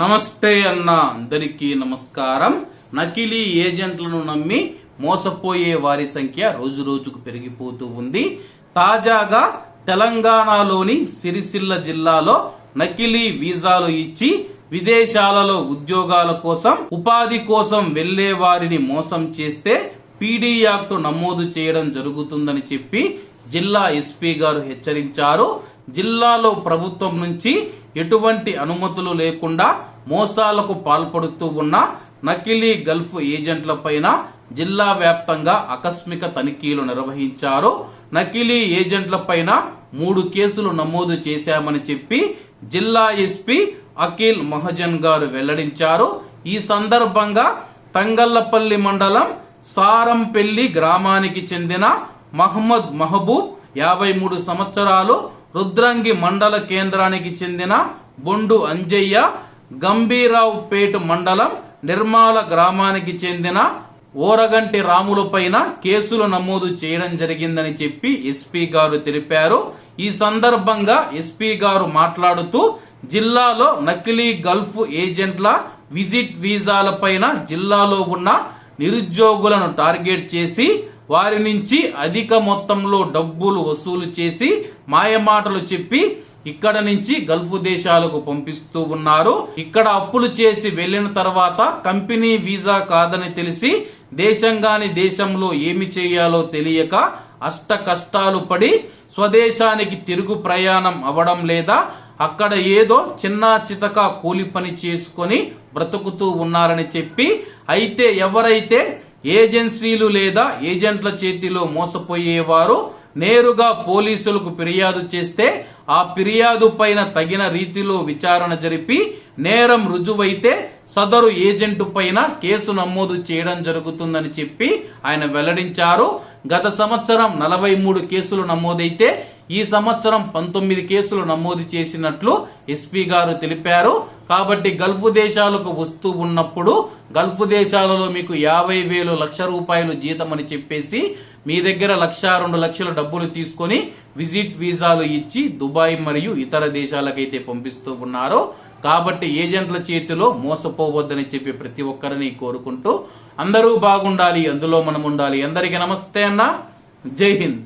నమస్తే అన్న అందరికీ నమస్కారం. నకిలీ ఏజెంట్లను నమ్మి మోసపోయే వారి సంఖ్య రోజు రోజుకు పెరిగిపోతూ ఉంది. తాజాగా తెలంగాణలోని సిరిసిల్ల జిల్లాలో నకిలీ వీసాలు ఇచ్చి విదేశాలలో ఉద్యోగాల కోసం ఉపాధి కోసం వెళ్ళే వారిని మోసం చేస్తే పీడీ యాక్ట్ నమోదు చేయడం జరుగుతుందని చెప్పి జిల్లా ఎస్పీ గారు హెచ్చరించారు. జిల్లాలో ప్రభుత్వం నుంచి ఎటువంటి అనుమతులు లేకుండా మోసాలకు పాల్పడుతూ ఉన్న నకిలీ గల్ఫ్ ఏజెంట్ల పైన జిల్లా వ్యాప్తంగా ఆకస్మిక తనిఖీలు నిర్వహించారు. నకిలీ ఏజెంట్ల పైన మూడు కేసులు నమోదు చేశామని చెప్పి జిల్లా ఎస్పీ అఖిల్ మహజన్ గారు వెల్లడించారు. ఈ సందర్భంగా తంగళ్ళపల్లి మండలం సారంపెల్లి గ్రామానికి చెందిన మహమ్మద్ మహబూబ్ యాభై మూడు సంవత్సరాలు రుద్రంగి మండల కేంద్రానికి చెందిన బొండు అంజయ్య గంభీరావు పేట మండలం నిర్మాల గ్రామానికి చెందిన ఓరగంటి రాములపైన కేసులు నమోదు చేయడం జరిగిందని చెప్పి ఎస్పీ గారు తెలిపారు. ఈ సందర్భంగా ఎస్పీ గారు మాట్లాడుతూ జిల్లాలో నకిలీ గల్ఫ్ ఏజెంట్ల విజిట్ వీసాలపైన జిల్లాలో ఉన్న నిరుద్యోగులను టార్గెట్ చేసి వారి నుంచి అధిక మొత్తంలో డబ్బులు వసూలు చేసి మాయమాటలు చెప్పి ఇక్కడ నుంచి గల్ఫ్ దేశాలకు పంపిస్తూ ఉన్నారు. ఇక్కడ అప్పులు చేసి వెళ్ళిన తర్వాత కంపెనీ వీసా కాదని తెలిసి దేశంగాని దేశంలో ఏమి చేయాలో తెలియక అష్ట కష్టాలు పడి స్వదేశానికి తిరుగు ప్రయాణం అవడం లేదా అక్కడ ఏదో చిన్న చితక కూలి పని చేసుకొని బ్రతుకుతూ ఉన్నారని చెప్పి అయితే ఎవరైతే ఏజెన్సీలు లేదా ఏజెంట్ల చేతిలో మోసపోయేవారు నేరుగా పోలీసులకు ఫిర్యాదు చేస్తే ఆ ఫిర్యాదు పైన తగిన రీతిలో విచారణ జరిపి నేరం రుజువైతే సదరు ఏజెంటు పైన కేసు నమోదు చేయడం జరుగుతుందని చెప్పి ఆయన వెల్లడించారు. గత సంవత్సరం నలభై మూడు కేసులు నమోదైతే ఈ సంవత్సరం పంతొమ్మిది కేసులు నమోదు చేసినట్లు ఎస్పీ గారు తెలిపారు. కాబట్టి గల్ఫ్ దేశాలకు వస్తూ ఉన్నప్పుడు గల్ఫ్ దేశాలలో మీకు యాభై వేలు లక్ష రూపాయలు జీతం అని చెప్పేసి మీ దగ్గర లక్ష రెండు లక్షల డబ్బులు తీసుకొని విజిట్ వీసాలు ఇచ్చి దుబాయ్ మరియు ఇతర దేశాలకైతే పంపిస్తూ ఉన్నారు. కాబట్టి ఏజెంట్ల చేతిలో మోసపోవద్దని చెప్పి ప్రతి ఒక్కరిని కోరుకుంటూ అందరూ బాగుండాలి అందులో మనం ఉండాలి. అందరికీ నమస్తే అన్న. జై హింద్.